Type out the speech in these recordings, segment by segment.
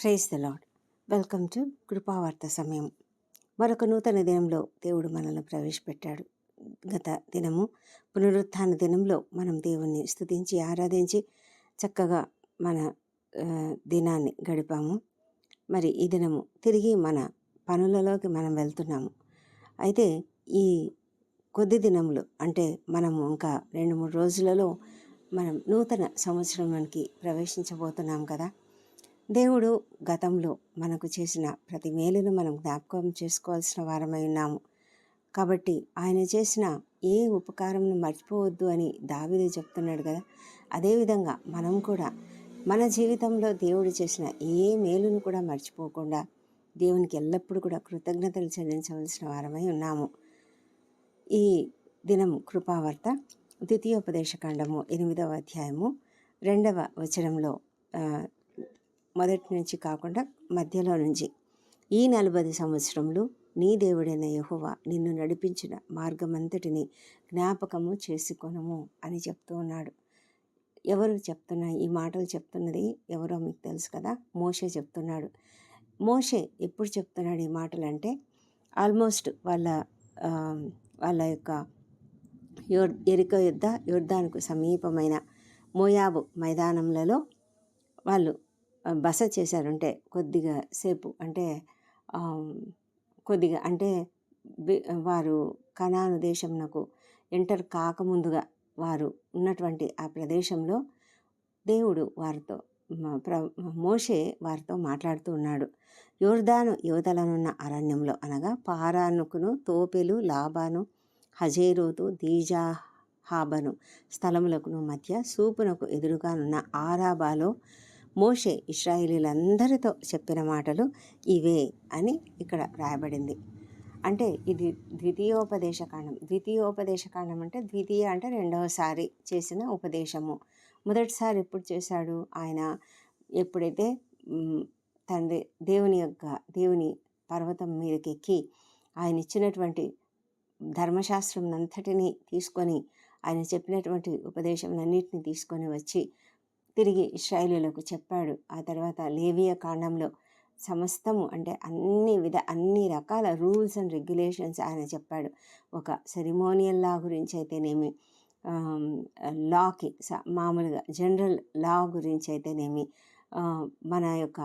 Praise the lord welcome to Krupavartha సమయం. మరొక నూతన దినంలో దేవుడు మనల్ని ప్రవేశపెట్టాడు. గత దినము పునరుత్థాన దినంలో మనం దేవుణ్ణి స్థుతించి ఆరాధించి చక్కగా మన దినాన్ని గడిపాము. మరి ఈ దినము తిరిగి మన పనులలోకి మనం వెళ్తున్నాము. అయితే ఈ కొద్ది దినములు అంటే మనము ఇంకా రెండు మూడు రోజులలో మనం నూతన సంవత్సరంలోనికి ప్రవేశించబోతున్నాం కదా. దేవుడు గతంలో మనకు చేసిన ప్రతి మేలును మనం జ్ఞాపకం చేసుకోవాల్సిన వారమై ఉన్నాము. కాబట్టి ఆయన చేసిన ఏ ఉపకారంను మర్చిపోవద్దు అని దావిది చెప్తున్నాడు కదా. అదేవిధంగా మనం కూడా మన జీవితంలో దేవుడు చేసిన ఏ మేలును కూడా మర్చిపోకుండా దేవునికి ఎల్లప్పుడూ కూడా కృతజ్ఞతలు చెల్లించవలసిన వారమై ఉన్నాము. ఈ దినం కృపావార్త ద్వితీయోపదేశకాండము ఎనిమిదవ అధ్యాయము రెండవ వచనంలో మొదటి నుంచి కాకుండా మధ్యలో నుంచి. ఈ నలభై సంవత్సరంలో నీ దేవుడైన యెహోవా నిన్ను నడిపించిన మార్గమంతటిని జ్ఞాపకము చేసుకొనము అని చెప్తూ ఉన్నాడు. ఎవరు చెప్తున్న ఈ మాటలు చెప్తున్నది ఎవరో మీకు తెలుసు కదా? మోషే చెప్తున్నాడు. మోషే ఎప్పుడు చెప్తున్నాడు ఈ మాటలు అంటే ఆల్మోస్ట్ వాళ్ళ వాళ్ళ యొక్క యోర్ ఎరిక యుద్ధ యుద్ధానికి సమీపమైన మోయాబు మైదానంలలో వాళ్ళు బస చేశారంటే కొద్దిగా సేపు అంటే కొద్దిగా అంటే బి- వారు కనాను దేశంనకు ఎంటర్ కాకముందుగా వారు ఉన్నటువంటి ఆ ప్రదేశంలో దేవుడు వారితో ప్ర మోషే వారితో మాట్లాడుతూ ఉన్నాడు. యోర్దాను యువతలనున్న అరణ్యంలో అనగా పారానుకును తోపెలు లాబాను హజేరోతు దీజా హాబను స్థలములకును మధ్య సూపునకు ఎదురుగానున్న ఆరాబాలో మోషే ఇస్రాయేలీలందరితో చెప్పిన మాటలు ఇవే అని ఇక్కడ రాయబడింది. అంటే ఇది ద్వితీయోపదేశకాండం ద్వితీయోపదేశకాండం అంటే ద్వితీయ అంటే రెండవసారి చేసిన ఉపదేశము. మొదటిసారి ఎప్పుడు చేశాడు? ఆయన ఎప్పుడైతే తండ్రి దేవుని యొక్క దేవుని పర్వతం మీదకి ఎక్కి ఆయన ఇచ్చినటువంటి ధర్మశాస్త్రం అంతటినీ తీసుకొని ఆయన చెప్పినటువంటి ఉపదేశంలన్నింటినీ తీసుకొని వచ్చి తిరిగి ఇస్రాయేలీలకు చెప్పాడు. ఆ తర్వాత లేవియ కాండంలో సమస్తము అంటే అన్ని విధ అన్ని రకాల రూల్స్ అండ్ రెగ్యులేషన్స్ ఆయన చెప్పాడు. ఒక సెరిమోనియల్ లా గురించి అయితేనేమి లాకి స- మామూలుగా జనరల్ లా గురించి అయితేనేమి మన యొక్క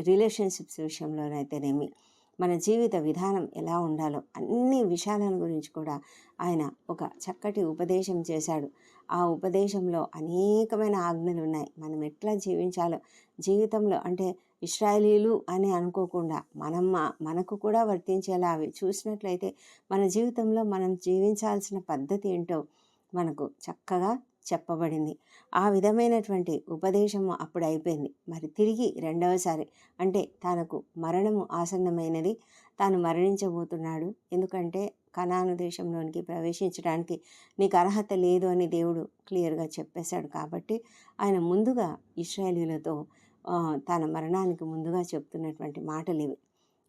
రిలేషన్షిప్స్ విషయంలోనైతేనేమి మన జీవిత విధానం ఎలా ఉండాలో అన్ని విషయాలను గురించి కూడా ఆయన ఒక చక్కటి ఉపదేశం చేశాడు. ఆ ఉపదేశంలో అనేకమైన ఆజ్ఞలు ఉన్నాయి. మనం ఎట్లా జీవించాలో జీవితంలో అంటే ఇస్రాయలీలు అని అనుకోకుండా మనం మనకు కూడా వర్తించేలా అవి చూసినట్లయితే మన జీవితంలో మనం జీవించాల్సిన పద్ధతి ఏంటో మనకు చక్కగా చెప్పబడింది. ఆ విధమైనటువంటి ఉపదేశము అప్పుడు అయిపోయింది మరి తిరిగి రెండవసారి అంటే తనకు మరణము ఆసన్నమైనది తాను మరణించబోతున్నాడు. ఎందుకంటే కనాను దేశంలోనికి ప్రవేశించడానికి నీకు అర్హత లేదు అని దేవుడు క్లియర్గా చెప్పేశాడు కాబట్టి ఆయన ముందుగా ఇస్రాయేలీలతో తన మరణానికి ముందుగా చెప్తున్నటువంటి మాటలు ఇవి.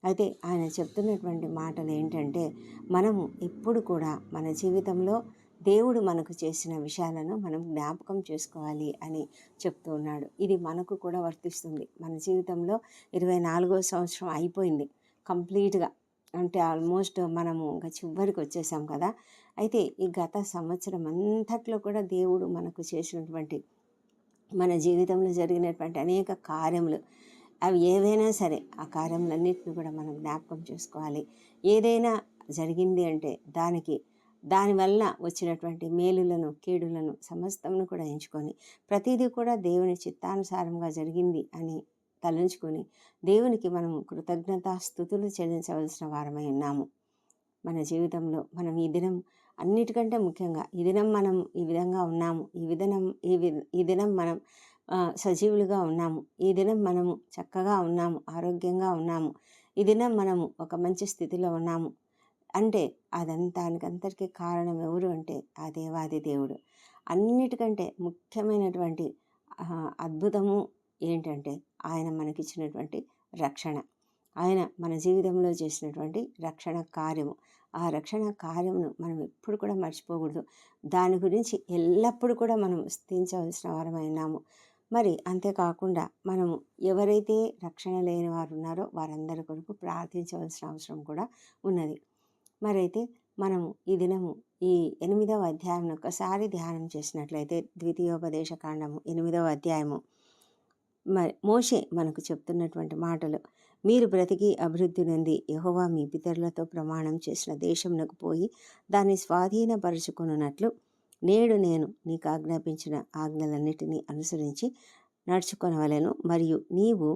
అయితే ఆయన చెప్తున్నటువంటి మాటలు ఏంటంటే మనము ఎప్పుడు కూడా మన జీవితంలో దేవుడు మనకు చేసిన విషయాలను మనం జ్ఞాపకం చేసుకోవాలి అని చెప్తూ ఉన్నాడు. ఇది మనకు కూడా వర్తిస్తుంది. మన జీవితంలో ఇరవై నాలుగో సంవత్సరం అయిపోయింది. కంప్లీట్గా అంటే ఆల్మోస్ట్ మనము ఇంకా చివరికి వచ్చేసాం కదా. అయితే ఈ గత సంవత్సరం అంతట్లో కూడా దేవుడు మనకు చేసినటువంటి మన జీవితంలో జరిగినటువంటి అనేక కార్యములు అవి ఏవైనా సరే ఆ కార్యములన్నింటిని కూడా మనం జ్ఞాపకం చేసుకోవాలి. ఏదైనా జరిగింది అంటే దానికి దానివల్ల వచ్చినటువంటి మేలులను కీడులను సమస్తమును కూడా ఎంచుకొని ప్రతిదీ కూడా దేవుని చిత్తానుసారంగా జరిగింది అని తలంచుకొని దేవునికి మనం కృతజ్ఞతా స్థుతులు చెల్లించవలసిన వారమై ఉన్నాము. మన జీవితంలో మనం ఈ దినం అన్నిటికంటే ముఖ్యంగా ఈ దినం మనం ఈ విధంగా ఉన్నాము ఈ విధనం ఈ వి- ఈ దినం మనం సజీవులుగా ఉన్నాము ఈ దినం మనము చక్కగా ఉన్నాము ఆరోగ్యంగా ఉన్నాము ఈ దినం మనము ఒక మంచి స్థితిలో ఉన్నాము అంటే అదంతానికంతటికీ కారణం ఎవరు అంటే ఆ దేవాది దేవుడు. అన్నిటికంటే ముఖ్యమైనటువంటి అద్భుతము ఏంటంటే ఆయన మనకిచ్చినటువంటి రక్షణ. ఆయన మన జీవితంలో చేసినటువంటి రక్షణ కార్యము. ఆ రక్షణ కార్యమును మనం ఎప్పుడు కూడా మర్చిపోకూడదు. దాని గురించి ఎల్లప్పుడూ కూడా మనం స్థించవలసిన వారమైనాము. మరి అంతేకాకుండా మనము ఎవరైతే రక్షణ లేని వారు ఉన్నారో వారందరి కొరకు ప్రార్థించవలసిన అవసరం కూడా ఉన్నది. మరైతే మనము ఈ దినము ఈ ఎనిమిదవ అధ్యాయం ఒకసారి ధ్యానం చేసినట్లయితే ద్వితీయోపదేశ కాండము ఎనిమిదవ అధ్యాయము. మరి మోషే మనకు చెప్తున్నటువంటి మాటలు మీరు బ్రతికి అభివృద్ధి నుండి యహోవా మీ పితరులతో ప్రమాణం చేసిన దేశమునకు పోయి దాన్ని స్వాధీనపరుచుకున్నట్లు నేడు నేను నీకు ఆజ్ఞాపించిన ఆజ్ఞలన్నిటినీ అనుసరించి నడుచుకొనవలను మరియు నీవు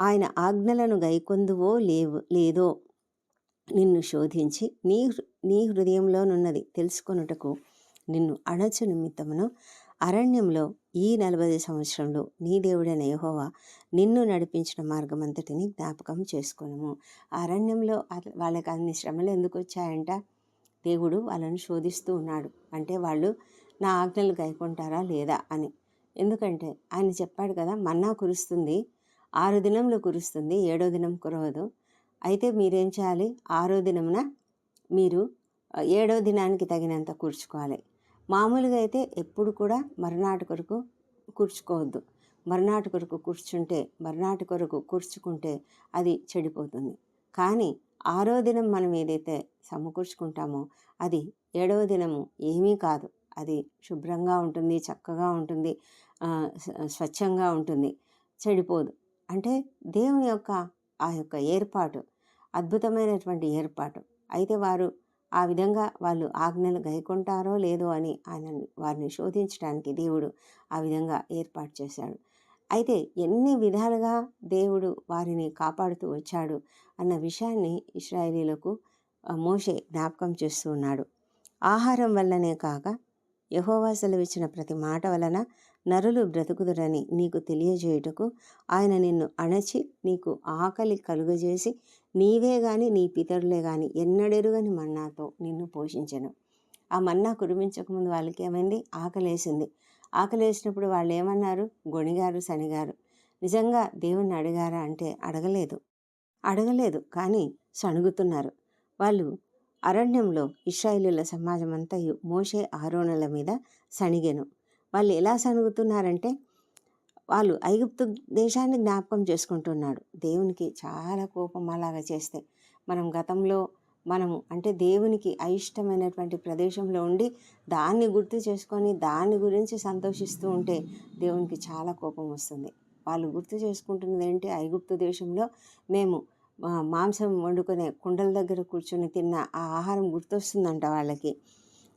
ఆయన ఆజ్ఞలను గైకొందువో లేవు లేదో నిన్ను శోధించి నీ హృ- నీ హృదయంలోనున్నది తెలుసుకొనుటకు నిన్ను అణచు నిమిత్తమును అరణ్యంలో ఈ నలభై సంవత్సరంలో నీ దేవుడైన యహోవా నిన్ను నడిపించిన మార్గమంతటిని జ్ఞాపకం చేసుకొనుము. అరణ్యంలో వాళ్ళకి అన్ని శ్రమలు ఎందుకు వచ్చాయంట దేవుడు వాళ్ళను శోధిస్తూ ఉన్నాడు. అంటే వాళ్ళు నా ఆజ్ఞలు గైకుంటారా లేదా అని. ఎందుకంటే ఆయన చెప్పాడు కదా మన్నా కురుస్తుంది ఆరు దినంలో కురుస్తుంది ఏడో దినం కురవదు. అయితే మీరేం చేయాలి? ఆరో దినమున మీరు ఏడో దినానికి తగినంత కూర్చుకోవాలి. మామూలుగా అయితే ఎప్పుడు కూడా మరునాటి కొరకు కూర్చుకోవద్దు. మరునాటి కొరకు కూర్చుంటే మరునాటి కొరకు కూర్చుకుంటే అది చెడిపోతుంది. కానీ ఆరో దినం మనం ఏదైతే సమకూర్చుకుంటామో అది ఏడవ దినము ఏమీ కాదు. అది శుభ్రంగా ఉంటుంది చక్కగా ఉంటుంది స్వచ్ఛంగా ఉంటుంది చెడిపోదు. అంటే దేవుని యొక్క ఆ యొక్క ఏర్పాటు అద్భుతమైనటువంటి ఏర్పాటు. అయితే వారు ఆ విధంగా వాళ్ళు ఆజ్ఞలు గైకొంటారో లేదో అని ఆయన వారిని శోధించడానికి దేవుడు ఆ విధంగా ఏర్పాటు చేశాడు. అయితే ఎన్ని విధాలుగా దేవుడు వారిని కాపాడుతూ వచ్చాడు అన్న విషయాన్ని ఇస్రాయేలీలకు మోషే జ్ఞాపకం చేస్తూ ఉన్నాడు. ఆహారం వల్లనే కాక యహోవా సెలవిచ్చిన ప్రతి మాట వలన నరులు బ్రతుకుదురని నీకు తెలియజేయుటకు ఆయన నిన్ను అణచి నీకు ఆకలి కలుగజేసి నీవే గాని నీ పితరులే గాని ఎన్నడెరుగని మన్నాతో నిన్ను పోషించను. ఆ మన్నా కురిపించకముందు వాళ్ళకి ఏమైంది? ఆకలేసింది. ఆకలేసినప్పుడు వాళ్ళు ఏమన్నారు గొణిగారు శనిగారు నిజంగా దేవుణ్ణి అడిగారా అంటే అడగలేదు. అడగలేదు కానీ సణుగుతున్నారు. వాళ్ళు అరణ్యంలో ఇస్రాయిలుల సమాజం అంతయు మోషే ఆరోణల మీద సణిగెను. వాళ్ళు ఎలా సణుగుతున్నారంటే వాళ్ళు ఐగుప్తు దేశాన్ని జ్ఞాపకం చేసుకుంటున్నాడు. దేవునికి చాలా కోపం అలాగా చేస్తే. మనం గతంలో మనము అంటే దేవునికి అయిష్టమైనటువంటి ప్రదేశంలో ఉండి దాన్ని గుర్తు చేసుకొని దాని గురించి సంతోషిస్తూ ఉంటే దేవునికి చాలా కోపం వస్తుంది. వాళ్ళు గుర్తు చేసుకుంటున్నది ఏంటి? ఐగుప్తు దేశంలో మేము మాంసం వండుకునే కుండల దగ్గర కూర్చొని తిన్న ఆ ఆహారం గుర్తొస్తుందంట వాళ్ళకి.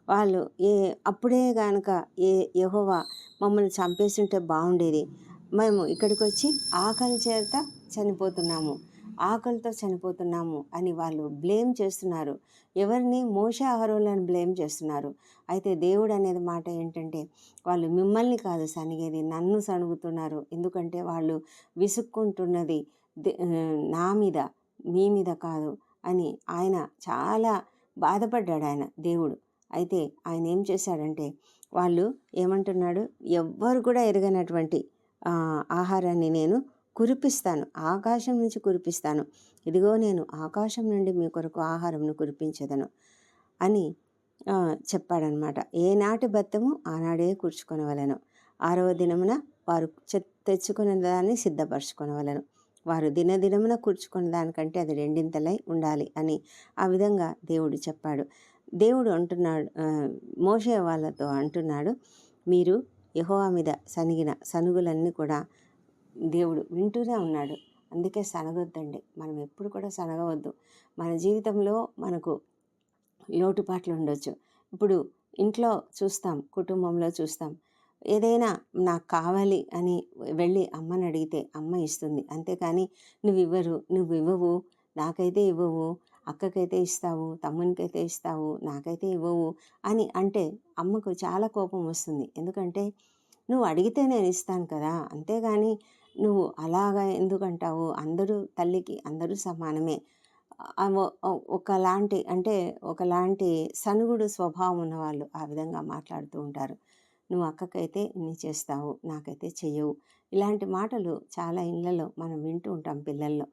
వాళ్ళు ఏ అప్పుడే కనుక ఏ యహోవా మమ్మల్ని చంపేస్తుంటే బాగుండేది మేము ఇక్కడికి వచ్చి ఆకలి చేత చనిపోతున్నాము ఆకలితో చనిపోతున్నాము అని వాళ్ళు బ్లేమ్ చేస్తున్నారు. ఎవరిని? మోస ఆహారంలను బ్లేమ్ చేస్తున్నారు. అయితే దేవుడు అనేది మాట ఏంటంటే వాళ్ళు మిమ్మల్ని కాదు సనిగేది నన్ను సణుగుతున్నారు. ఎందుకంటే వాళ్ళు విసుక్కుంటున్నది దే- నా మీద మీ మీద కాదు అని ఆయన చాలా బాధపడ్డాడు ఆయన దేవుడు. అయితే ఆయన ఏం చేశాడంటే వాళ్ళు ఏమంటున్నాడు ఎవ్వరు కూడా ఎరగనటువంటి ఆహారాన్ని నేను కురిపిస్తాను. ఆకాశం నుంచి కురిపిస్తాను. ఇదిగో నేను ఆకాశం నుండి మీ కొరకు ఆహారంను కురిపించదను అని చెప్పాడనమాట. ఏనాటి బత్తము ఆనాడే కూర్చుకొనవలను. ఆరవ దినమున వారు చె- తెచ్చుకున్న దాన్ని సిద్ధపరచుకొనవలను. వారు దినదినమున కూర్చుకున్న దానికంటే అది రెండింతలై ఉండాలి అని ఆ విధంగా దేవుడు చెప్పాడు. దేవుడు అంటున్నాడు మోషే వాళ్ళతో అంటున్నాడు మీరు యహోవా మీద సనిగిన సనుగులన్నీ కూడా దేవుడు వింటూనే ఉన్నాడు. అందుకే సనగొద్దండి. మనం ఎప్పుడు కూడా సనగవద్దు. మన జీవితంలో మనకు లోటుపాట్లు ఉండొచ్చు. ఇప్పుడు ఇంట్లో చూస్తాం కుటుంబంలో చూస్తాం. ఏదైనా నాకు కావాలి అని వెళ్ళి అమ్మని అడిగితే అమ్మ ఇస్తుంది. అంతేకాని నువ్వు ఇవ్వరు నువ్వు ఇవ్వవు నాకైతే ఇవ్వవు అక్కకైతే ఇస్తావు తమ్మునికైతే ఇస్తావు నాకైతే ఇవ్వవు అని అంటే అమ్మకు చాలా కోపం వస్తుంది. ఎందుకంటే నువ్వు అడిగితే నేను ఇస్తాను కదా అంతేగాని నువ్వు అలాగా ఎందుకంటావు? అందరూ తల్లికి అందరూ సమానమే. ఒకలాంటి అంటే ఒకలాంటి సనుగుడు స్వభావం ఉన్నవాళ్ళు ఆ విధంగా మాట్లాడుతూ ఉంటారు. నువ్వు అక్కకైతే ఇన్ని చేస్తావు నాకైతే చెయ్యవు. ఇలాంటి మాటలు చాలా ఇళ్ళలో మనం వింటూ ఉంటాం పిల్లల్లో.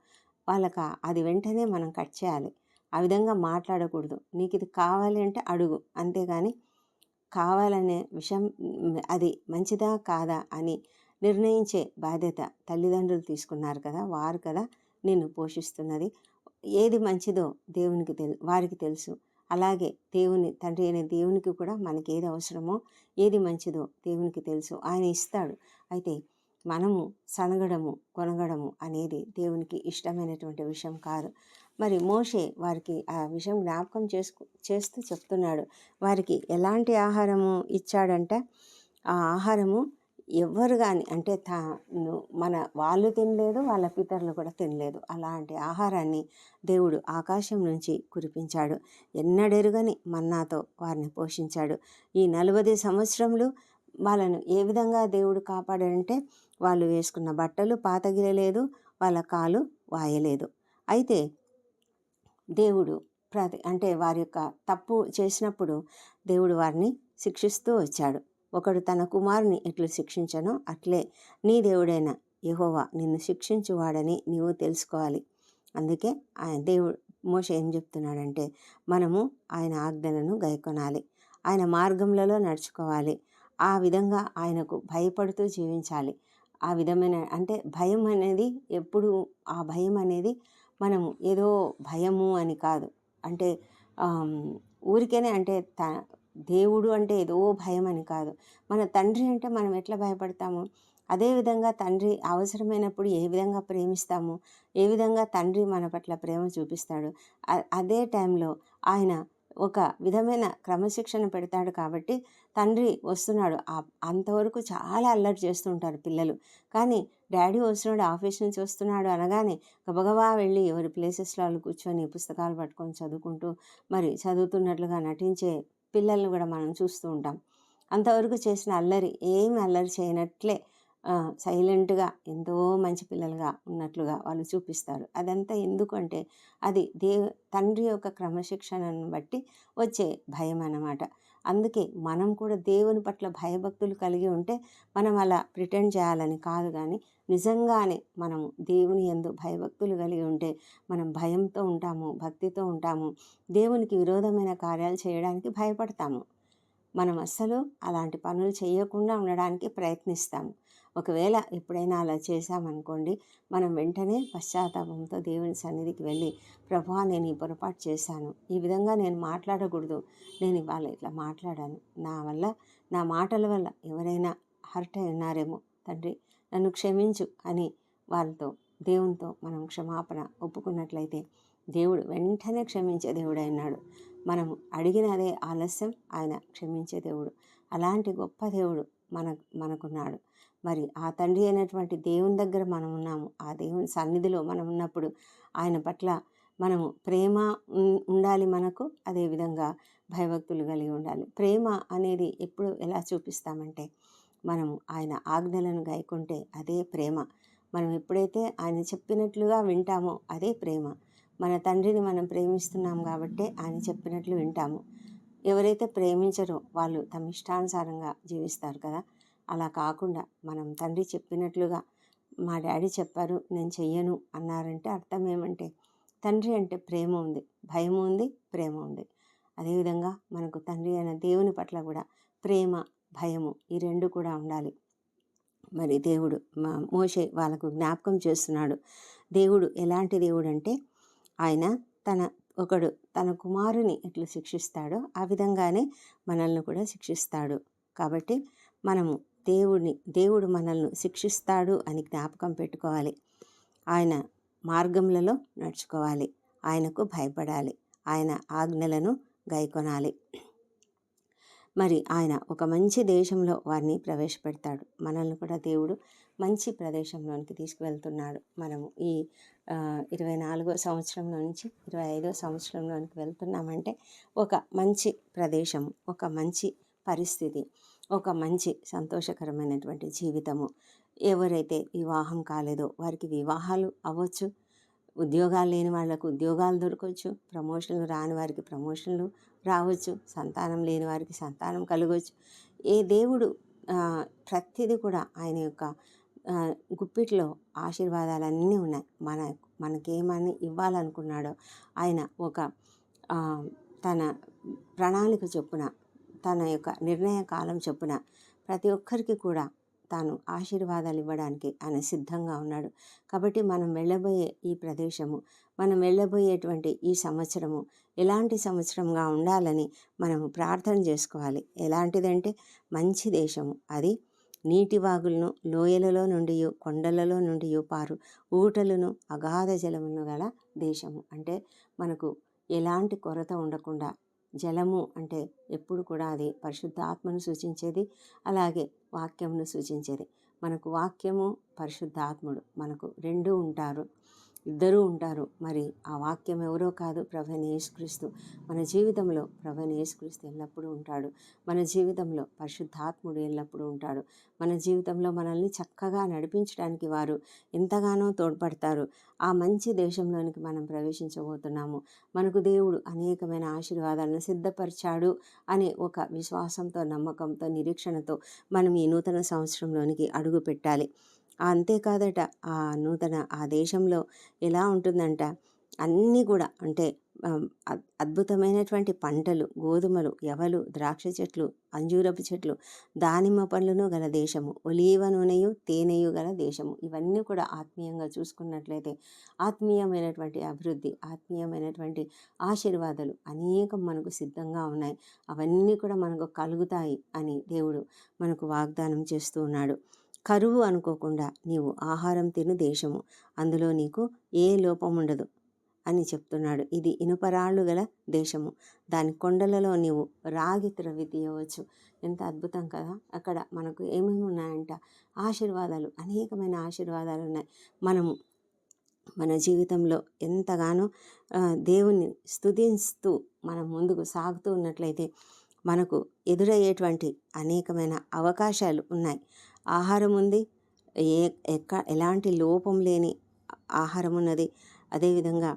వాళ్ళక అది వెంటనే మనం కట్ చేయాలి. ఆ విధంగా మాట్లాడకూడదు. నీకు ఇది కావాలి అంటే అడుగు. అంతేగాని కావాలనే విషయం అది మంచిదా కాదా అని నిర్ణయించే బాధ్యత తల్లిదండ్రులు తీసుకున్నారు కదా వారు కదా నిన్ను పోషిస్తున్నది. ఏది మంచిదో దేవునికి తెలు వారికి తెలుసు. అలాగే దేవుని తండ్రి అనే దేవునికి కూడా మనకి ఏది అవసరమో ఏది మంచిదో దేవునికి తెలుసు. ఆయన ఇస్తాడు. అయితే మనము సనగడము కొనగడము అనేది దేవునికి ఇష్టమైనటువంటి విషయం కాదు. మరి మోషే వారికి ఆ విషయం జ్ఞాపకం చేసుకు చేస్తూ చెప్తున్నాడు. వారికి ఎలాంటి ఆహారము ఇచ్చాడంటే? ఆ ఆహారము ఎవ్వరు కానీ అంటే తా మన వాళ్ళు తినలేదు వాళ్ళ పితరులు కూడా తినలేదు. అలాంటి ఆహారాన్ని దేవుడు ఆకాశం నుంచి కురిపించాడు. ఎన్నడెరుగని మన్నాతో వారిని పోషించాడు. ఈ నలభై సంవత్సరములు వాళ్ళను ఏ విధంగా దేవుడు కాపాడాడంటే వాళ్ళు వేసుకున్న బట్టలు పాతగిలలేదు వాళ్ళ కాలు వాయలేదు. అయితే దేవుడు ప్రతి అంటే వారి యొక్క తప్పు చేసినప్పుడు దేవుడు వారిని శిక్షిస్తూ వచ్చాడు. ఒకడు తన కుమారుని ఎట్లు శిక్షించనో అట్లే నీ దేవుడైన యహోవా నిన్ను శిక్షించువాడని నీవు తెలుసుకోవాలి. అందుకే ఆయన దేవుడు మోష ఏం చెప్తున్నాడంటే మనము ఆయన ఆజ్ఞలను గైకొనాలి. ఆయన మార్గంలలో నడుచుకోవాలి. ఆ విధంగా ఆయనకు భయపడుతూ జీవించాలి. ఆ విధమైన అంటే భయం అనేది ఎప్పుడు ఆ భయం అనేది మనము ఏదో భయము అని కాదు. అంటే ఊరికేనే అంటే త దేవుడు అంటే ఏదో భయం అని కాదు. మన తండ్రి అంటే మనం ఎట్లా భయపడతాము? అదేవిధంగా తండ్రి అవసరమైనప్పుడు ఏ విధంగా ప్రేమిస్తాము? ఏ విధంగా తండ్రి మన పట్ల ప్రేమ చూపిస్తాడు? అదే టైంలో ఆయన ఒక విధమైన క్రమశిక్షణ పెడతాడు కాబట్టి తండ్రి వస్తున్నాడు. అంతవరకు చాలా అల్లరి చేస్తుంటారు పిల్లలు. కానీ డాడీ వస్తున్నాడు ఆఫీస్ నుంచి వస్తున్నాడు అనగానే గబగబా వెళ్ళి ఎవరి ప్లేసెస్లో వాళ్ళు కూర్చొని పుస్తకాలు పట్టుకొని చదువుకుంటూ మరి చదువుతున్నట్లుగా నటించే పిల్లల్ని కూడా మనం చూస్తూ ఉంటాం. అంతవరకు చేసిన అల్లరి ఏమి అల్లరి చేయనట్లే సైలెంట్గా ఎంతో మంచి పిల్లలుగా ఉన్నట్లుగా వాళ్ళు చూపిస్తారు. అదంతా ఎందుకంటే అది దేవ తండ్రి యొక్క క్రమశిక్షణను బట్టి వచ్చే భయం అన్నమాట. అందుకే మనం కూడా దేవుని పట్ల భయభక్తులు కలిగి ఉంటే మనం అలా ప్రిటెండ్ చేయాలని కాదు కానీ నిజంగానే మనం దేవుని ఎందు భయభక్తులు కలిగి ఉంటే మనం భయంతో ఉంటాము భక్తితో ఉంటాము దేవునికి విరోధమైన కార్యాలు చేయడానికి భయపడతాము. మనం అస్సలు అలాంటి పనులు చేయకుండా ఉండడానికి ప్రయత్నిస్తాము. ఒకవేళ ఎప్పుడైనా అలా చేశామనుకోండి మనం వెంటనే పశ్చాత్తాపంతో దేవుని సన్నిధికి వెళ్ళి ప్రభా నేను ఈ పొరపాటు చేశాను. ఈ విధంగా నేను మాట్లాడకూడదు. నేను ఇవాళ ఇట్లా మాట్లాడాను. నా వల్ల నా మాటల వల్ల ఎవరైనా హర్ట్ అయి ఉన్నారేమో. తండ్రి నన్ను క్షమించు అని వాళ్ళతో దేవునితో మనం క్షమాపణ ఒప్పుకున్నట్లయితే దేవుడు వెంటనే క్షమించే దేవుడు అయినాడు మనం అడిగినదే ఆలస్యం ఆయన క్షమించే దేవుడు. అలాంటి గొప్ప దేవుడు మన మనకున్నాడు. మరి ఆ తండ్రి అయినటువంటి దేవుని దగ్గర మనం ఉన్నాము. ఆ దేవుని సన్నిధిలో మనం ఉన్నప్పుడు ఆయన పట్ల మనము ప్రేమ ఉండాలి మనకు అదేవిధంగా భయభక్తులు కలిగి ఉండాలి. ప్రేమ అనేది ఎప్పుడు ఎలా చూపిస్తామంటే మనము ఆయన ఆజ్ఞలను గాయకుంటే అదే ప్రేమ. మనం ఎప్పుడైతే ఆయన చెప్పినట్లుగా వింటామో అదే ప్రేమ. మన తండ్రిని మనం ప్రేమిస్తున్నాం కాబట్టి ఆయన చెప్పినట్లు వింటాము. ఎవరైతే ప్రేమించరో వాళ్ళు తమ ఇష్టానుసారంగా జీవిస్తారు కదా. అలా కాకుండా మనం తండ్రి చెప్పినట్లుగా మా డాడీ చెప్పారు నేను చెయ్యను అన్నారంటే అర్థం ఏమంటే తండ్రి అంటే ప్రేమ ఉంది భయం ఉంది ప్రేమ ఉంది. అదేవిధంగా మనకు తండ్రి అయిన దేవుని పట్ల కూడా ప్రేమ భయము ఈ రెండు కూడా ఉండాలి. మరి దేవుడు మా మోషే వాళ్ళకు జ్ఞాపకం చేస్తున్నాడు. దేవుడు ఎలాంటి దేవుడు అంటే ఆయన తన ఒకడు తన కుమారుని ఎట్లు శిక్షిస్తాడో ఆ విధంగానే మనల్ని కూడా శిక్షిస్తాడు. కాబట్టి మనము దేవుడిని దేవుడు మనల్ని శిక్షిస్తాడు అని జ్ఞాపకం పెట్టుకోవాలి. ఆయన మార్గములలో నడుచుకోవాలి. ఆయనకు భయపడాలి. ఆయన ఆజ్ఞలను గైకొనాలి. మరి ఆయన ఒక మంచి దేశంలో వారిని ప్రవేశపెడతాడు. మనల్ని కూడా దేవుడు మంచి ప్రదేశంలోనికి తీసుకువెళ్తున్నాడు. మనము ఈ ఇరవై నాలుగో సంవత్సరంలో నుంచి ఇరవై ఐదో సంవత్సరంలోనికి వెళ్తున్నామంటే ఒక మంచి ప్రదేశం ఒక మంచి పరిస్థితి. ఒక మంచి సంతోషకరమైనటువంటి జీవితము. ఎవరైతే వివాహం కాలేదో వారికి వివాహాలు అవ్వచ్చు. ఉద్యోగాలు లేని వాళ్ళకు ఉద్యోగాలు దొరకవచ్చు ప్రమోషన్లు రాని వారికి ప్రమోషన్లు రావచ్చు. సంతానం లేని వారికి సంతానం కలగవచ్చు ఏ దేవుడు ప్రతిదీ కూడా ఆయన యొక్క గుప్పిట్లో ఆశీర్వాదాలన్నీ ఉన్నాయి. మన మనకేమని ఇవ్వాలనుకున్నాడో ఆయన ఒక తన ప్రణాళిక చొప్పున తన యొక్క నిర్ణయ కాలం చొప్పున ప్రతి ఒక్కరికి కూడా తాను ఆశీర్వాదాలు ఇవ్వడానికి ఆయన సిద్ధంగా ఉన్నాడు. కాబట్టి మనం వెళ్ళబోయే ఈ ప్రదేశము మనం వెళ్ళబోయేటువంటి ఈ సంవత్సరము ఎలాంటి సంవత్సరంగా ఉండాలని మనము ప్రార్థన చేసుకోవాలి. ఎలాంటిదంటే మంచి దేశము. అది నీటి వాగులను లోయలలో నుండి కొండలలో నుండి పారు ఊటలను అగాధ జలములను గల దేశము. అంటే మనకు ఎలాంటి కొరత ఉండకుండా జలము అంటే ఎప్పుడు కూడా అది పరిశుద్ధాత్మను సూచించేది అలాగే వాక్యమును సూచించేది. మనకు వాక్యము పరిశుద్ధాత్ముడు మనకు రెండు ఉంటారు. ఇద్దరూ ఉంటారు. మరి ఆ వాక్యం ఎవరో కాదు ప్రభని యేసుక్రీస్తు. మన జీవితంలో ప్రభని యేసుక్రీస్తు ఎల్లప్పుడూ ఉంటాడు. మన జీవితంలో పరిశుద్ధాత్ముడు ఎల్లప్పుడూ ఉంటాడు. మన జీవితంలో మనల్ని చక్కగా నడిపించడానికి వారు ఎంతగానో తోడ్పడతారు. ఆ మంచి దేశంలోనికి మనం ప్రవేశించబోతున్నాము. మనకు దేవుడు అనేకమైన ఆశీర్వాదాలను సిద్ధపరిచాడు అనే ఒక విశ్వాసంతో నమ్మకంతో నిరీక్షణతో మనం ఈ నూతన సంవత్సరంలోనికి అడుగు పెట్టాలి అంతేకాదట ఆ నూతన ఆ దేశంలో ఎలా ఉంటుందంట? అన్నీ కూడా అంటే అద్భుతమైనటువంటి పంటలు గోధుమలు ఎవలు ద్రాక్ష చెట్లు అంజూరపు చెట్లు దానిమ్మ పండ్లను గల దేశము ఒలీవ నూనెయు తేనెయు గల దేశము. ఇవన్నీ కూడా ఆత్మీయంగా చూసుకున్నట్లయితే ఆత్మీయమైనటువంటి అభివృద్ధి ఆత్మీయమైనటువంటి ఆశీర్వాదాలు అనేకం మనకు సిద్ధంగా ఉన్నాయి. అవన్నీ కూడా మనకు కలుగుతాయి అని దేవుడు మనకు వాగ్దానం చేస్తూ ఉన్నాడు. కరువు అనుకోకుండా నీవు ఆహారం తిను దేశము. అందులో నీకు ఏ లోపం ఉండదు అని చెప్తున్నాడు. ఇది ఇనుపరాళ్ళు గల దేశము. దాని కొండలలో నీవు రాగి త్రవి తీయవచ్చు. ఎంత అద్భుతం కదా! అక్కడ మనకు ఏమేమి ఉన్నాయంట? ఆశీర్వాదాలు. అనేకమైన ఆశీర్వాదాలు ఉన్నాయి. మనము మన జీవితంలో ఎంతగానో దేవుణ్ణి స్తుతిస్తూ మనం ముందుకు సాగుతూ ఉన్నట్లయితే మనకు ఎదురయ్యేటువంటి అనేకమైన అవకాశాలు ఉన్నాయి. ఆహారం ఉంది. ఏ ఎక్క ఎలాంటి లోపం లేని ఆహారం ఉన్నది. అదేవిధంగా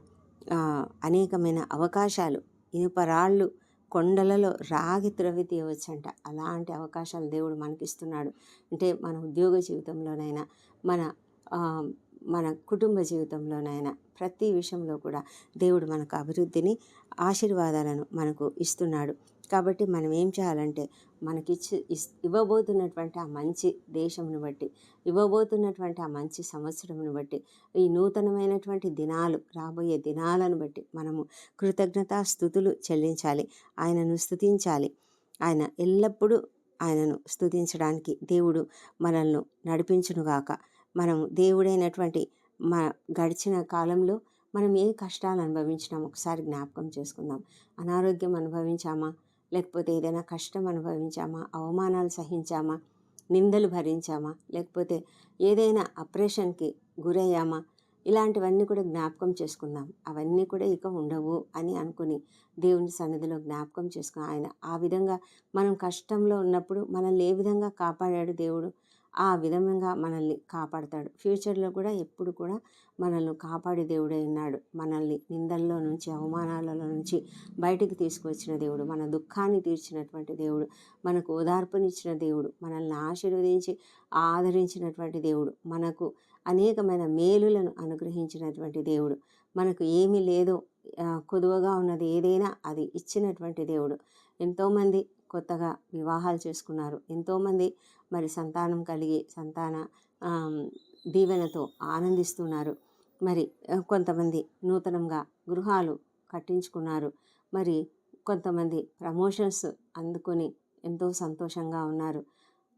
అనేకమైన అవకాశాలు. ఇనుప రాళ్ళు కొండలలో రాగి త్రవ్వి తీయవచ్చంట. అలాంటి అవకాశాలు దేవుడు మనకిస్తున్నాడు. అంటే మన ఉద్యోగ జీవితంలోనైనా మన మన కుటుంబ జీవితంలోనైనా ప్రతి విషయంలో కూడా దేవుడు మనకు అభివృద్ధిని ఆశీర్వాదాలను మనకు ఇస్తున్నాడు. కాబట్టి మనం ఏం చేయాలంటే మనకిచ్చి ఇవ్వబోతున్నటువంటి ఆ మంచి దేశంను బట్టి ఇవ్వబోతున్నటువంటి ఆ మంచి సంవత్సరంను బట్టి ఈ నూతనమైనటువంటి దినాలు రాబోయే దినాలను బట్టి మనము కృతజ్ఞతా స్థుతులు చెల్లించాలి. ఆయనను స్థుతించాలి. ఆయన ఎల్లప్పుడూ ఆయనను స్థుతించడానికి దేవుడు మనల్ని నడిపించునుగాక. మనం దేవుడైనటువంటి మా గడిచిన కాలంలో మనం ఏ కష్టాలు అనుభవించినాం ఒకసారి జ్ఞాపకం చేసుకుందాం. అనారోగ్యం అనుభవించామా? లేకపోతే ఏదైనా కష్టం అనుభవించామా? అవమానాలు సహించామా? నిందలు భరించామా? లేకపోతే ఏదైనా అప్రెషన్కి గురయ్యామా? ఇలాంటివన్నీ కూడా జ్ఞాపకం చేసుకుందాం. అవన్నీ కూడా ఇక ఉండవు అని అనుకుని దేవుని సన్నిధిలో జ్ఞాపకం చేసుకుని ఆయన ఆ విధంగా మనం కష్టంలో ఉన్నప్పుడు మనల్ని ఏ విధంగా కాపాడాడు దేవుడు? ఆ విధంగా మనల్ని కాపాడతాడు. ఫ్యూచర్లో కూడా ఎప్పుడు కూడా మనల్ని కాపాడే దేవుడే ఉన్నాడు. మనల్ని నిందల్లో నుంచి అవమానాలలో నుంచి బయటికి తీసుకొచ్చిన దేవుడు మన దుఃఖాన్ని తీర్చినటువంటి దేవుడు మనకు ఓదార్పునిచ్చిన దేవుడు మనల్ని ఆశీర్వదించి ఆదరించినటువంటి దేవుడు మనకు అనేకమైన మేలులను అనుగ్రహించినటువంటి దేవుడు మనకు ఏమీ లేదో కొదువగా ఉన్నది ఏదైనా అది ఇచ్చినటువంటి దేవుడు. ఎంతోమంది కొత్తగా వివాహాలు చేసుకున్నారు. ఎంతోమంది మరి సంతానం కలిగి సంతాన దీవెనతో ఆనందిస్తున్నారు. మరి కొంతమంది నూతనంగా గృహాలు కట్టించుకున్నారు. మరి కొంతమంది ప్రమోషన్స్ అందుకొని ఎంతో సంతోషంగా ఉన్నారు.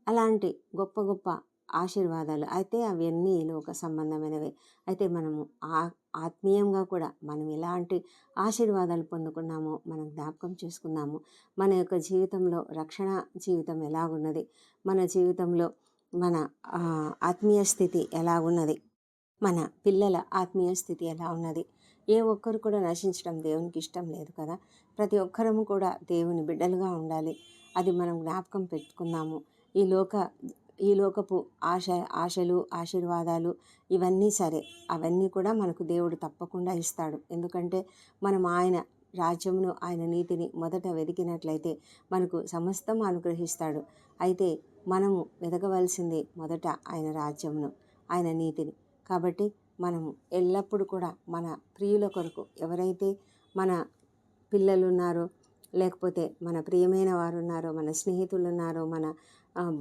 అలాంటి గొప్ప గొప్ప ఆశీర్వాదాలు. అయితే అవన్నీ లోక సంబంధమైనవి. అయితే మనము ఆ ఆత్మీయంగా కూడా మనం ఎలాంటి ఆశీర్వాదాలు పొందుకున్నామో మనం జ్ఞాపకం చేసుకున్నాము. మన యొక్క జీవితంలో రక్షణ జీవితం ఎలాగున్నది? మన జీవితంలో మన ఆత్మీయ స్థితి ఎలాగున్నది? మన పిల్లల ఆత్మీయ స్థితి ఎలా ఉన్నది ఏ ఒక్కరు కూడా నశించడం దేవునికి ఇష్టం లేదు కదా? ప్రతి ఒక్కరము కూడా దేవుని బిడ్డలుగా ఉండాలి. అది మనం జ్ఞాపకం పెట్టుకుందాము ఈ లోక ఈ లోకపు ఆశ ఆశలు ఆశీర్వాదాలు ఇవన్నీ సరే. అవన్నీ కూడా మనకు దేవుడు తప్పకుండా ఇస్తాడు. ఎందుకంటే మనం ఆయన రాజ్యమును ఆయన నీతిని మొదట వెతికినట్లయితే మనకు సమస్తం అనుగ్రహిస్తాడు. అయితే మనము వెతకవలసింది మొదట ఆయన రాజ్యమును ఆయన నీతిని. కాబట్టి మనము ఎల్లప్పుడూ కూడా మన ప్రియుల కొరకు ఎవరైతే మన పిల్లలు ఉన్నారో లేకపోతే మన ప్రియమైన వారు ఉన్నారో మన స్నేహితులు ఉన్నారో మన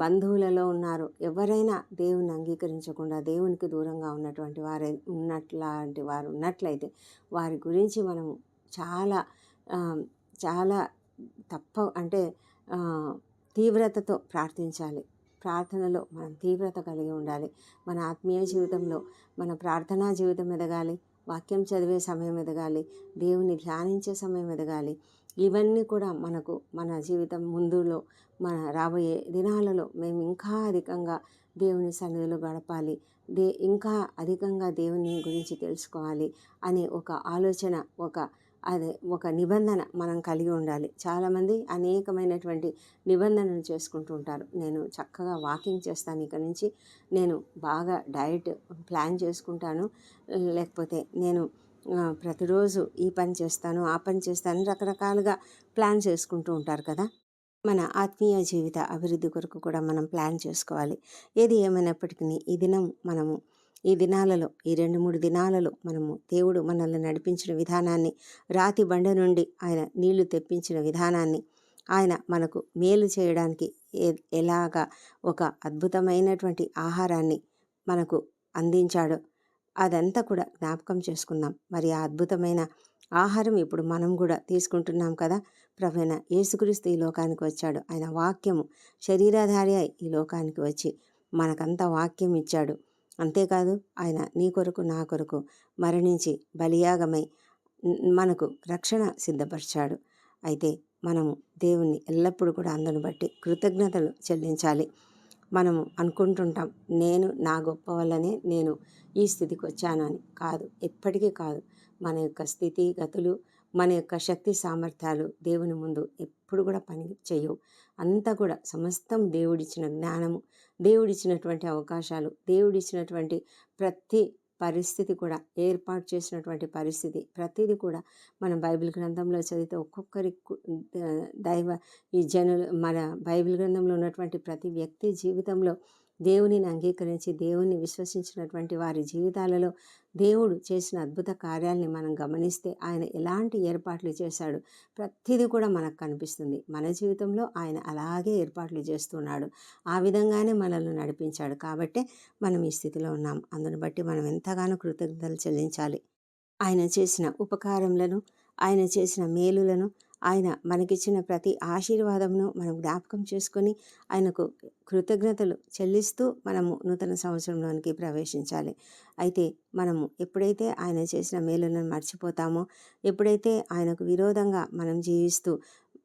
బంధువులలో ఉన్నారు. ఎవరైనా దేవుని అంగీకరించకుండా దేవునికి దూరంగా ఉన్నటువంటి వారు ఉన్నట్లాంటి వారు ఉన్నట్లయితే వారి గురించి మనం చాలా చాలా తప్ప అంటే తీవ్రతతో ప్రార్థించాలి. ప్రార్థనలో మనం తీవ్రత కలిగి ఉండాలి. మన ఆత్మీయ జీవితంలో మన ప్రార్థనా జీవితం ఎదగాలి. వాక్యం చదివే సమయం ఎదగాలి. దేవుని ధ్యానించే సమయం ఎదగాలి. ఇవన్నీ కూడా మనకు మన జీవితం ముందులో మన రాబోయే దినాలలో మేము ఇంకా అధికంగా దేవుని సన్నిధిలో గడపాలి. దే ఇంకా అధికంగా దేవుని గురించి తెలుసుకోవాలి అనే ఒక ఆలోచన ఒక అదే ఒక నిబంధన మనం కలిగి ఉండాలి. చాలామంది అనేకమైనటువంటి నిబంధనలు చేసుకుంటూ ఉంటారు. నేను చక్కగా వాకింగ్ చేస్తాను ఇక్కడ నుంచి. నేను బాగా డైట్ ప్లాన్ చేసుకుంటాను. లేకపోతే నేను ప్రతిరోజు ఈ పని చేస్తాను ఆ పని చేస్తాను రకరకాలుగా ప్లాన్ చేసుకుంటూ ఉంటారు కదా. మన ఆత్మీయ జీవిత అభివృద్ధి కొరకు కూడా మనం ప్లాన్ చేసుకోవాలి. ఏది ఏమైనప్పటికీ ఈ దినం మనము ఈ దినాలలో ఈ రెండు మూడు దినాలలో మనము దేవుడు మనల్ని నడిపించిన విధానాన్ని రాతి బండ నుండి ఆయన నీళ్ళు తెప్పించిన విధానాన్ని ఆయన మనకు మేలు చేయడానికి ఏ- ఎలాగా ఒక అద్భుతమైనటువంటి ఆహారాన్ని మనకు అందించాడో అదంతా కూడా జ్ఞాపకం చేసుకుందాం. మరి ఆ అద్భుతమైన ఆహారం ఇప్పుడు మనం కూడా తీసుకుంటున్నాం కదా! ప్రవీణ యేసుక్రీస్తు ఈ లోకానికి వచ్చాడు. ఆయన వాక్యము శరీరాధారి అయి ఈ లోకానికి వచ్చి మనకంతా వాక్యం ఇచ్చాడు. అంతేకాదు ఆయన నీ కొరకు నా కొరకు మరణించి బలియాగమై మనకు రక్షణ సిద్ధపరిచాడు. అయితే మనము దేవుణ్ణి ఎల్లప్పుడూ కూడా అందును బట్టి కృతజ్ఞతలు చెల్లించాలి. మనము అనుకుంటుంటాం నేను నా గొప్ప వల్లనే నేను ఈ స్థితికి వచ్చాను అని. కాదు ఎప్పటికీ కాదు. మన యొక్క స్థితి గతులు మన యొక్క శక్తి సామర్థ్యాలు దేవుని ముందు ఎప్పుడు కూడా పని చేయవు. అంతా కూడా సమస్తం దేవుడిచ్చిన జ్ఞానము దేవుడిచ్చినటువంటి అవకాశాలు దేవుడిచ్చినటువంటి ప్రతి పరిస్థితి కూడా ఏర్పాటు చేసినటువంటి పరిస్థితి. ప్రతిదీ కూడా మన బైబిల్ గ్రంథంలో చదివితే ఒక్కొక్కరి దైవ ఈ జనులు మన బైబిల్ గ్రంథంలో ఉన్నటువంటి ప్రతి వ్యక్తి జీవితంలో దేవునిని అంగీకరించి దేవుణ్ణి విశ్వసించినటువంటి వారి జీవితాలలో దేవుడు చేసిన అద్భుత కార్యాలని మనం గమనిస్తే ఆయన ఎలాంటి ఏర్పాట్లు చేశాడు ప్రతిదీ కూడా మనకు కనిపిస్తుంది. మన జీవితంలో ఆయన అలాగే ఏర్పాట్లు చేస్తున్నాడు. ఆ విధంగానే మనల్ని నడిపించాడు. కాబట్టే మనం ఈ స్థితిలో ఉన్నాం. అందును బట్టి మనం ఎంతగానో కృతజ్ఞతలు చెల్లించాలి. ఆయన చేసిన ఉపకారములను ఆయన చేసిన మేలులను ఆయన మనకిచ్చిన ప్రతి ఆశీర్వాదమును మనం జ్ఞాపకం చేసుకొని ఆయనకు కృతజ్ఞతలు చెల్లిస్తూ మనము నూతన సంవత్సరంలోనికి ప్రవేశించాలి. అయితే మనము ఎప్పుడైతే ఆయన చేసిన మేలులను మర్చిపోతామో ఎప్పుడైతే ఆయనకు విరోధంగా మనం జీవిస్తూ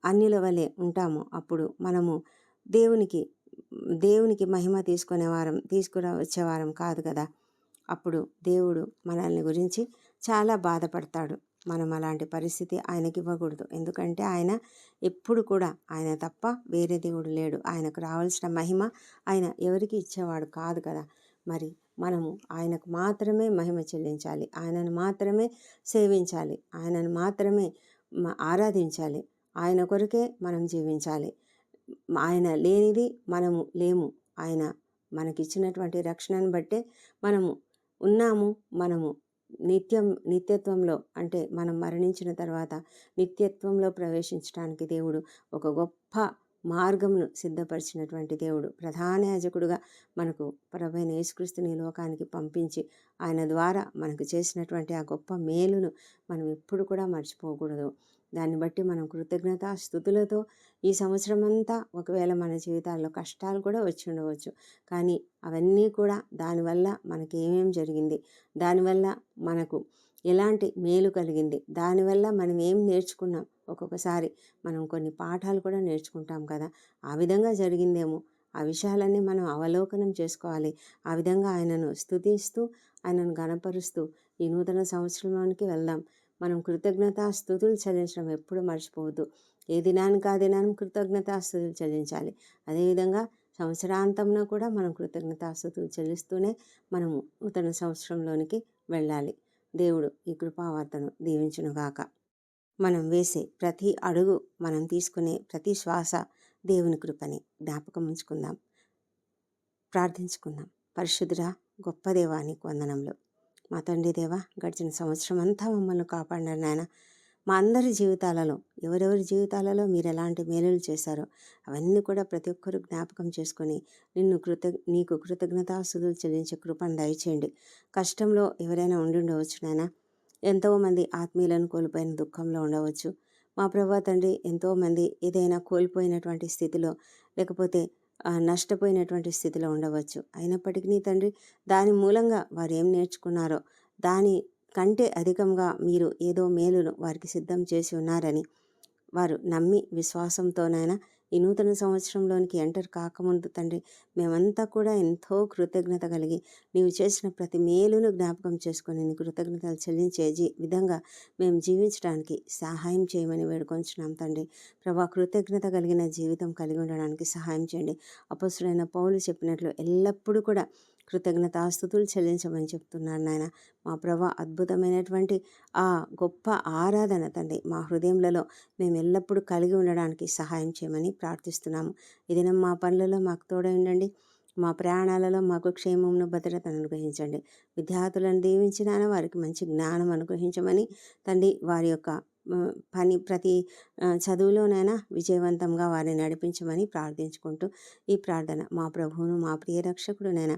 అన్యుల వలె ఉంటామో అప్పుడు మనము దేవునికి దేవునికి మహిమ తీసుకునే వారం తీసుకురా వచ్చేవారం కాదు కదా. అప్పుడు దేవుడు మనల్ని గురించి చాలా బాధపడతాడు. మనం అలాంటి పరిస్థితి ఆయనకి ఇవ్వకూడదు. ఎందుకంటే ఆయన ఎప్పుడు కూడా ఆయన తప్ప వేరే దేవుడు లేడు. ఆయనకు రావాల్సిన మహిమ ఆయన ఎవరికి ఇచ్చేవాడు కాదు కదా. మరి మనము ఆయనకు మాత్రమే మహిమ చెల్లించాలి. ఆయనను మాత్రమే సేవించాలి. ఆయనను మాత్రమే ఆరాధించాలి. ఆయన కొరకే మనం జీవించాలి. ఆయన లేనిది మనము లేము. ఆయన మనకిచ్చినటువంటి రక్షణను బట్టే మనము ఉన్నాము మనము నిత్యం నిత్యత్వంలో అంటే మనం మరణించిన తర్వాత నిత్యత్వంలో ప్రవేశించడానికి దేవుడు ఒక గొప్ప మార్గమును సిద్ధపరిచినటువంటి దేవుడు ప్రధాన యాజకుడుగా మనకు ప్రభైన యేసుక్రీస్తుని లోకానికి పంపించి ఆయన ద్వారా మనకు చేసినటువంటి ఆ గొప్ప మేలును మనం ఎప్పుడు కూడా మర్చిపోకూడదు. దాన్ని బట్టి మనం కృతజ్ఞత స్థుతులతో ఈ సంవత్సరం అంతా ఒకవేళ మన జీవితాల్లో కష్టాలు కూడా వచ్చి ఉండవచ్చు. కానీ అవన్నీ కూడా దానివల్ల మనకి ఏమేం జరిగింది? దానివల్ల మనకు ఎలాంటి మేలు కలిగింది? దానివల్ల మనం ఏం నేర్చుకున్నాం? ఒక్కొక్కసారి మనం కొన్ని పాఠాలు కూడా నేర్చుకుంటాం కదా! ఆ విధంగా జరిగిందేమో? ఆ విషయాలన్నీ మనం అవలోకనం చేసుకోవాలి. ఆ విధంగా ఆయనను స్థుతిస్తూ ఆయనను గణపరుస్తూ ఈ నూతన సంవత్సరంలోనికి వెళ్దాం. మనం కృతజ్ఞతా స్థుతులు చెల్లించడం ఎప్పుడు మర్చిపోవద్దు. ఏ దినానికి ఆ దినాన్ని కృతజ్ఞతా స్థుతులు చెల్లించాలి. అదేవిధంగా సంవత్సరాంతంలో కూడా మనం కృతజ్ఞతా స్థుతులు చెల్లిస్తూనే మనము నూతన సంవత్సరంలోనికి వెళ్ళాలి. దేవుడు ఈ కృపావార్తను దీవించునుగాక. మనం వేసే ప్రతి అడుగు మనం తీసుకునే ప్రతి శ్వాస దేవుని కృపని జ్ఞాపకం ఉంచుకుందాం. ప్రార్థించుకుందాం. పరిశుద్ధురా గొప్ప దేవానికి వందనంలో మా తండ్రి దేవా గడిచిన సంవత్సరం అంతా మమ్మల్ని కాపాడినారు నాయన. మా అందరి జీవితాలలో ఎవరెవరి జీవితాలలో మీరు ఎలాంటి మేలులు చేశారో అవన్నీ కూడా ప్రతి ఒక్కరూ జ్ఞాపకం చేసుకొని నిన్ను కృత నీకు కృతజ్ఞతాసులు చెల్లించే కృపను దయచేయండి. కష్టంలో ఎవరైనా ఉండి ఉండవచ్చు నాయన. ఎంతోమంది ఆత్మీయులను కోల్పోయిన దుఃఖంలో ఉండవచ్చు. మా ప్రభా తండ్రి ఎంతోమంది ఏదైనా కోల్పోయినటువంటి స్థితిలో లేకపోతే నష్టపోయినటువంటి స్థితిలో ఉండవచ్చు. అయినప్పటికీ తండ్రి దాని మూలంగా వారు ఏం నేర్చుకున్నారో దాని కంటే అధికంగా మీరు ఏదో మేలును వారికి సిద్ధం చేసి ఉన్నారని వారు నమ్మి విశ్వాసంతోనైనా ఈ నూతన సంవత్సరంలోనికి ఎంటర్ కాకముందు తండ్రి మేమంతా కూడా ఎంతో కృతజ్ఞత కలిగి నీవు చేసిన ప్రతి మేలును జ్ఞాపకం చేసుకొని నీ కృతజ్ఞతలు చెల్లించే జీ విధంగా మేము జీవించడానికి సహాయం చేయమని వేడుకొంచున్నాం తండ్రి. ప్రభా కృతజ్ఞత కలిగిన జీవితం కలిగి ఉండడానికి సహాయం చేయండి. అపసుడైన పౌలు చెప్పినట్లు ఎల్లప్పుడూ కూడా కృతజ్ఞతాస్థుతులు చెల్లించమని చెప్తున్నాను నాయన. మా ప్రభా అద్భుతమైనటువంటి ఆ గొప్ప ఆరాధన తండ్రి మా హృదయంలో మేము ఎల్లప్పుడూ కలిగి ఉండడానికి సహాయం చేయమని ప్రార్థిస్తున్నాము. ఇది మా పనులలో మాకు తోడై ఉండండి. మా ప్రయాణాలలో మాకు క్షేమమును భద్రతను అనుగ్రహించండి. విద్యార్థులను దీవించిన వారికి మంచి జ్ఞానం అనుగ్రహించమని తండ్రి వారి యొక్క పని ప్రతి చదువులోనైనా విజయవంతంగా వారిని నడిపించమని ప్రార్థించుకుంటూ ఈ ప్రార్థన మా ప్రభువును మా ప్రియ రక్షకుడునైనా